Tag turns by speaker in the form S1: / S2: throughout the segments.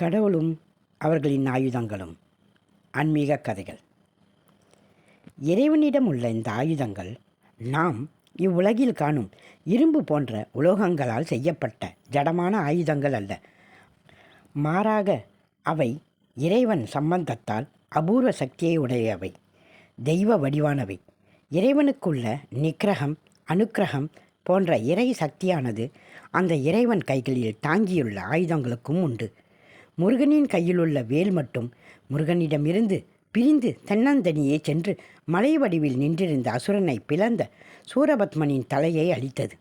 S1: கடவுளும் அவர்களின் ஆயுதங்களும். ஆன்மீக கதைகள். இறைவனிடம் உள்ள இந்த ஆயுதங்கள் நாம் இவ்வுலகில் காணும் இரும்பு போன்ற உலோகங்களால் செய்யப்பட்ட ஜடமான ஆயுதங்கள் அல்ல. மாறாக அவை இறைவன் சம்பந்தத்தால் அபூர்வ சக்தியை உடையவை. தெய்வ வடிவானவை. இறைவனுக்குள்ள நிக்கிரகம் அனுக்கிரகம் போன்ற இறை சக்தியானது அந்த இறைவன் கைகளில் தாங்கியுள்ள ஆயுதங்களுக்கும் உண்டு. முருகனின் கையிலுள்ள வேல் மட்டும். முருகனிடமிருந்து பிரிந்து தன்னந்தனியே சென்று மலை வடிவில் நின்றிருந்த அசுரனை பிளந்த சூரபத்மனின் தலையை அழித்தது.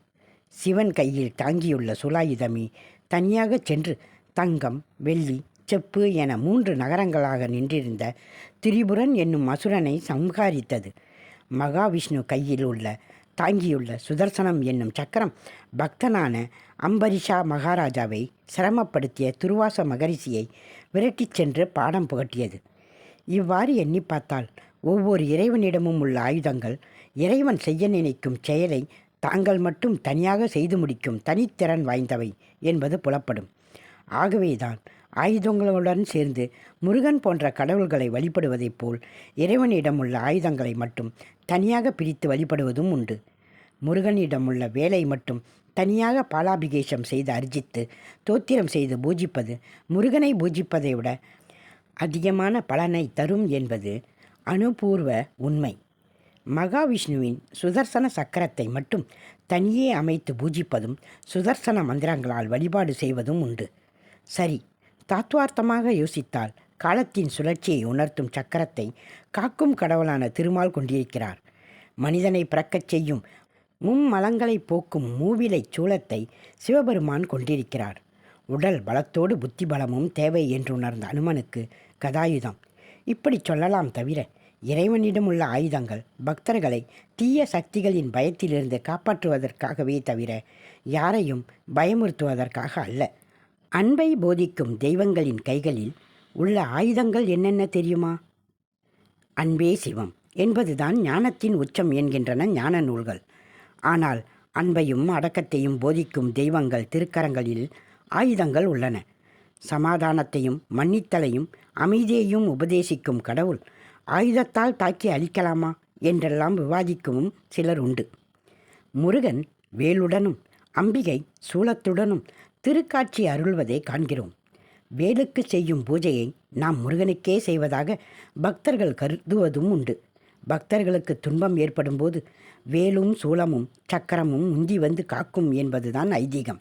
S1: சிவன் கையில் தாங்கியுள்ள சுலாயுதமே தனியாகச் சென்று தங்கம் வெள்ளி செப்பு என மூன்று நகரங்களாக நின்றிருந்த திரிபுரன் என்னும் அசுரனை சம்ஹாரித்தது. மகாவிஷ்ணு கையில் உள்ள தாங்கியுள்ள சுதர்சனம் என்னும் சக்கரம் பக்தனான அம்பரிஷா மகாராஜாவை சிரமப்படுத்திய துருவாச மகரிஷியை விரட்டிச் சென்று பாடம் புகட்டியது. இவ்வாறு எண்ணி பார்த்தால் ஒவ்வொரு இறைவனிடமும் உள்ள ஆயுதங்கள் இறைவன் செய்ய நினைக்கும் செயலை தாங்கள் மட்டும் தனியாக செய்து முடிக்கும் தனித்திறன் வாய்ந்தவை என்பது புலப்படும். ஆகவேதான் ஆயுதங்களுடன் சேர்ந்து முருகன் போன்ற கடவுள்களை வழிபடுவதைப் போல் இறைவனிடம் உள்ள ஆயுதங்களை மட்டும் தனியாக பிரித்து வழிபடுவதும் உண்டு. முருகனிடம் உள்ள வேலை மட்டும் தனியாக பாலாபிகேஷம் செய்து அர்ஜித்து தோத்திரம் செய்து பூஜிப்பது முருகனை பூஜிப்பதை விட அதிகமான பலனை தரும் என்பது அனுபூர்வ உண்மை. மகாவிஷ்ணுவின் சுதர்சன சக்கரத்தை மட்டும் தனியே அமைத்து பூஜிப்பதும் சுதர்சன மந்திரங்களால் வழிபாடு செய்வதும் உண்டு. சரி தாத்வார்த்தமாக யோசித்தால் காலத்தின் சுழற்சியை உணர்த்தும் சக்கரத்தை காக்கும் கடவுளான திருமால் கொண்டிருக்கிறார். மனிதனை பிறக்கச் செய்யும் மும்மலங்களை போக்கும் மூவிலை சூளத்தை சிவபெருமான் கொண்டிருக்கிறார். உடல் பலத்தோடு புத்தி பலமும் தேவை என்று உணர்ந்த அனுமனுக்கு கதாயுதம். இப்படி சொல்லலாம் தவிர இறைவனிடம் உள்ள ஆயுதங்கள் பக்தர்களை தீய சக்திகளின் பயத்திலிருந்து காப்பாற்றுவதற்காகவே தவிர யாரையும் பயமுறுத்துவதற்காக அல்ல. அன்பை போதிக்கும் தெய்வங்களின் கைகளில் உள்ள ஆயுதங்கள் என்னென்ன தெரியுமா? அன்பே சிவம் என்பதுதான் ஞானத்தின் உச்சம் என்கின்றன ஞான நூல்கள். ஆனால் அன்பையும் அடக்கத்தையும் போதிக்கும் தெய்வங்கள் திருக்கரங்களில் ஆயுதங்கள் உள்ளன. சமாதானத்தையும் மன்னித்தலையும் அமைதியையும் உபதேசிக்கும் கடவுள் ஆயுதத்தால் தாக்கி அழிக்கலாமா? என்றெல்லாம் விவாதிக்கவும் சிலர் உண்டு. முருகன் வேலுடனும் அம்பிகை சூலத்துடனும் திருக்காட்சி அருள்வதை காண்கிறோம். வேலுக்கு செய்யும் பூஜையை நாம் முருகனுக்கே செய்வதாக பக்தர்கள் கருதுவதும் உண்டு. பக்தர்களுக்கு துன்பம் ஏற்படும் போது வேலும் சூலமும் சக்கரமும் முந்தி வந்து காக்கும் என்பதுதான் ஐதீகம்.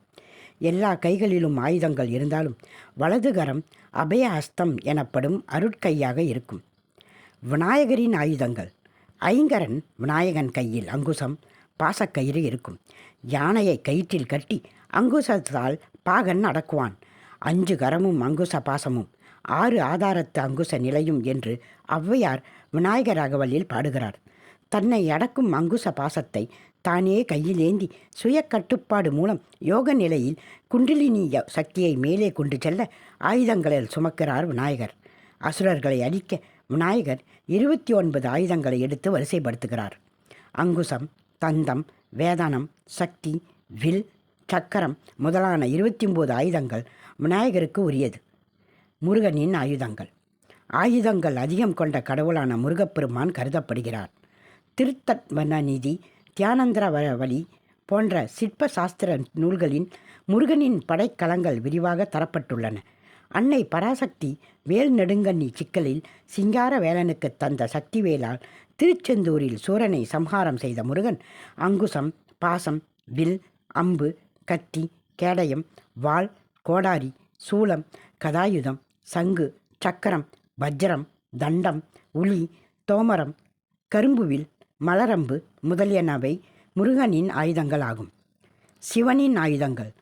S1: எல்லா கைகளிலும் ஆயுதங்கள் இருந்தாலும் வலதுகரம் அபய ஹஸ்தம் எனப்படும் அருட்கையாக இருக்கும். விநாயகரின் ஆயுதங்கள். ஐங்கரன் விநாயகன் கையில் அங்குசம் பாசக்கயிறு இருக்கும். யானையை கயிற்றில் கட்டி அங்குசத்தால் பாகன் அடக்குவான். அஞ்சு கரமும் அங்குச பாசமும் ஆறு ஆதாரத்து அங்குச நிலையும் என்று ஔவையார் விநாயகர் அகவலில் பாடுகிறார். தன்னை அடக்கும் அங்குச பாசத்தை தானே கையில் ஏந்தி சுய கட்டுப்பாடு மூலம் யோக நிலையில் குண்டிலினி சக்தியை மேலே கொண்டு செல்ல ஆயுதங்களில் சுமக்கிறார் விநாயகர். அசுரர்களை அழிக்க விநாயகர் இருபத்தி ஒன்பது ஆயுதங்களை எடுத்து வரிசைப்படுத்துகிறார். அங்குசம் தந்தம் வேதானம் சக்தி வில் சக்கரம் முதலான இருபத்தி ஒன்பது ஆயுதங்கள் விநாயகருக்கு உரியது. முருகனின் ஆயுதங்கள். ஆயுதங்கள் அதிகம் கொண்ட கடவுளான முருகப்பெருமான் கருதப்படுகிறார். திருத்தத்வனநிதி தியானந்திர வழி போன்ற சிற்ப சாஸ்திர நூல்களின் முருகனின் படைக்கலங்கள் விரிவாக தரப்பட்டுள்ளன. அன்னை பராசக்தி வேல் நெடுங்கண்ணி சிக்கலில் சிங்கார வேலனுக்கு தந்த சக்தி வேலால் திருச்செந்தூரில் சூரனை சம்ஹாரம் செய்த முருகன் அங்குசம் பாசம் வில் அம்பு கத்தி கேடயம் வாள் கோடாரி சூலம் கதாயுதம் சங்கு சக்கரம் வஜ்ரம் தண்டம் உளி தோமரம் கரும்புவில் மலரம்பு முதலியனவை முருகனின் ஆயுதங்களாகும் சிவனின் ஆயுதங்கள்.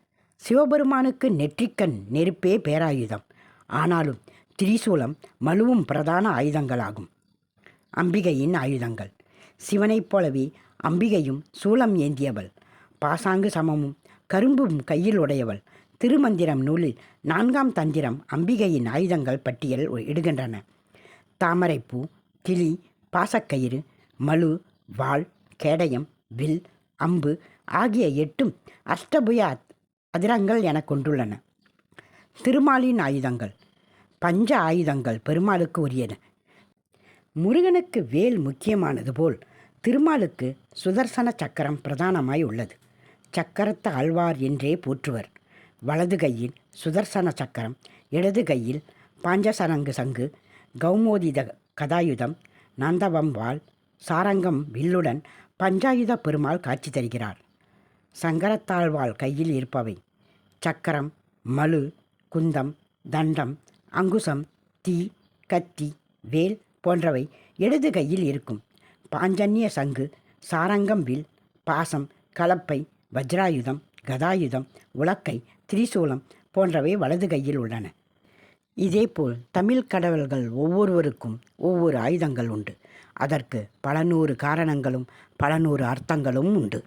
S1: சிவபெருமானுக்கு நெற்றிக்கண் நெருப்பே பேராயுதம். ஆனாலும் திரிசூலம் மழுவும் பிரதான ஆயுதங்களாகும் அம்பிகையின் ஆயுதங்கள். சிவனைப் போலவே அம்பிகையும் சூலம் ஏந்தியவள். பாசாங்கு சமமும் கரும்பும் கையில் உடையவள். திருமந்திரம் நூலில் நான்காம் தந்திரம் அம்பிகையின் ஆயுதங்கள் பட்டியல் இடுகின்றன. தாமரைப்பூ கிளி பாசக்கயிறு மலு வாள் கேடயம் வில் அம்பு ஆகிய எட்டும் அஷ்டபுய அதிரங்கள் என கொண்டுள்ளன. திருமாலின் ஆயுதங்கள். பஞ்ச ஆயுதங்கள் பெருமாளுக்கு உரியன. முருகனுக்கு வேல் முக்கியமானது போல் திருமாலுக்கு சுதர்சன சக்கரம் பிரதானமாய் உள்ளது சக்கரத்து ஆழ்வார் என்றே போற்றுவர். வலது கையில் சுதர்சன சக்கரம் இடது கையில் பாஞ்சசரங்கு சங்கு கௌமோதித கதாயுதம் நந்தவம் வாள் சாரங்கம் வில்லுடன் பஞ்சாயுத பெருமாள் காட்சி தருகிறார். சங்கரத்தாழ்வாள் கையில் இருப்பவை சக்கரம் மலு குந்தம் தண்டம் அங்குசம் தீ கத்தி வேல் போன்றவை இடது கையில் இருக்கும். பாஞ்சன்ய சங்கு சாரங்கம் வில் பாசம் கலப்பை வஜ்ராயுதம் கதாயுதம் உலக்கை திரிசூலம் போன்றவை வலது கையில் உள்ளன. இதேபோல் தமிழ் கடவுள்கள் ஒவ்வொருவருக்கும் ஒவ்வொரு ஆயுதங்கள் உண்டு. அதற்கு பல நூறு காரணங்களும் பல நூறு அர்த்தங்களும் உண்டு.